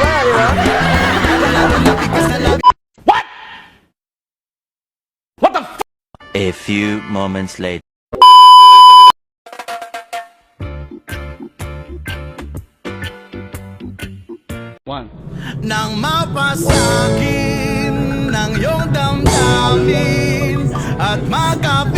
pa, di? What? What the f- A few moments later. One. Nang mapasakit ng iyong damdamin at makapagpapalit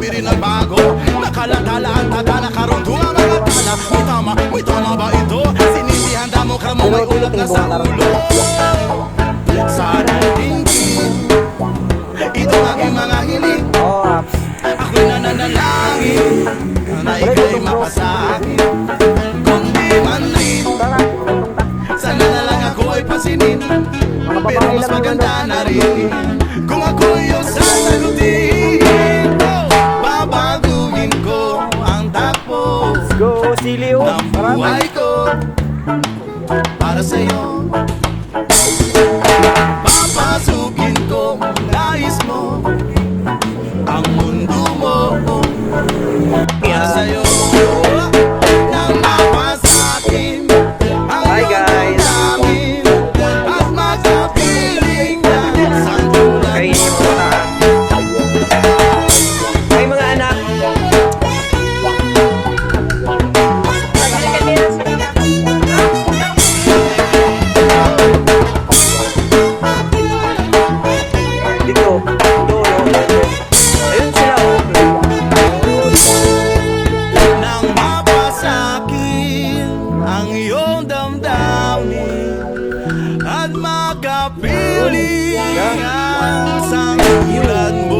kami rin nagbago. Nakalatala ang tata, nakaruntunga mga tala? May tama, may tama ba ito? Sinibihan damokra mo may ulat na sa ulo. Sana tingin Ito aking mga hiling Ako'y nananalangin. Na ikaw'y mapasahin Kung di man rin Sana na lang ako ay pasinin Pero mas maganda na rin. Kung ako'y iyong sasagutin sili, oh. Ang Sarap. para sa'yo Ayun sila oh. Nang ang iyong damdamin at makapiling ang sangilan mo.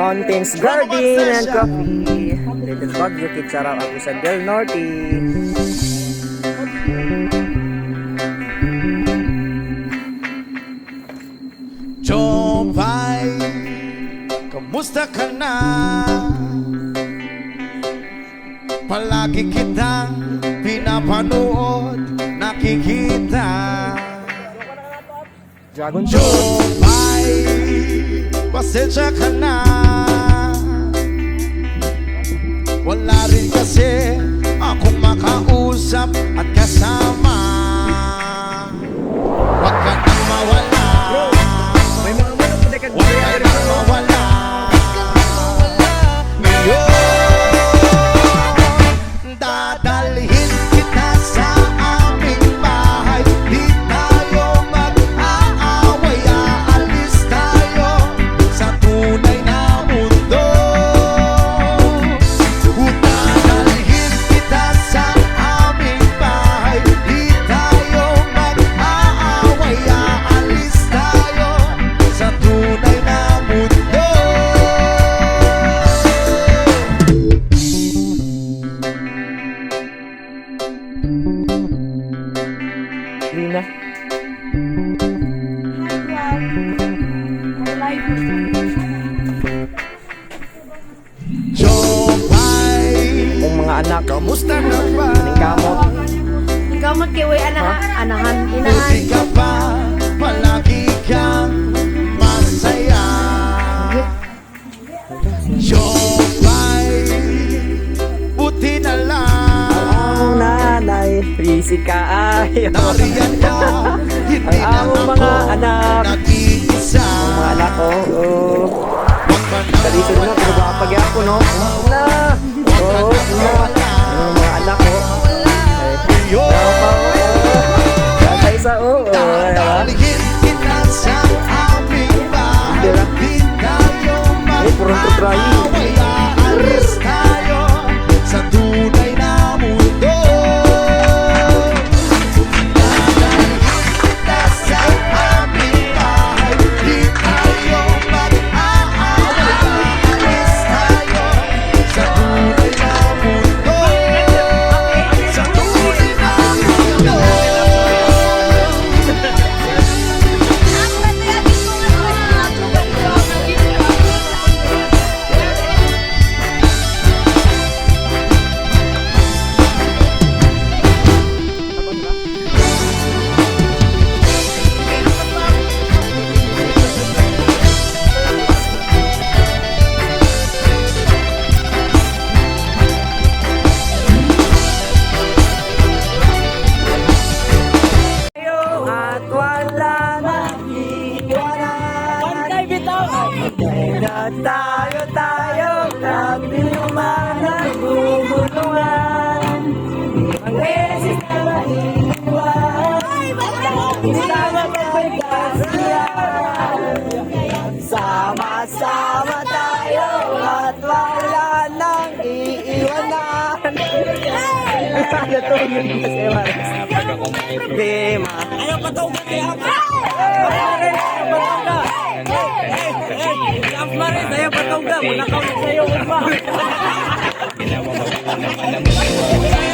Mountains Garden and Coffee. Little Bagyo Kitsaraw ako sa Del Norte. Jopay, kamusta ka na? Palagi kitang pinapanood, nakikita Dragon Show. Jopay, pasensya ka na Wala rin kasi akong makausap at Huwag ka ana, anahan, inahan. Buti ka pa Palagi kang masaya Jopay Buti na lang Ang nanay, busy ka ayo. Nariyan ka Hindi na ako mga anak. Nag-iisa Mga anak ko. Oh. Huwag ka na Dali pinagpapagya ko, no? Na! Ay, tayo Nagbinuman Nagbubulungan Ang beses na maiiwan Hindi tama pagpagkasiyan Sama-sama tayo At wala nang iiwanan Ano to yun kasi Maris Bema Ayaw patawag kaya ako Maris, patawag Hey, hey, hey Maris, ayaw patawag Muna ka ulit sa'yo pa Sabi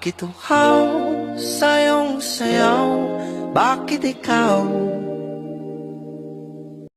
Bakit uhaw, sayong sayaw? Bakit ikaw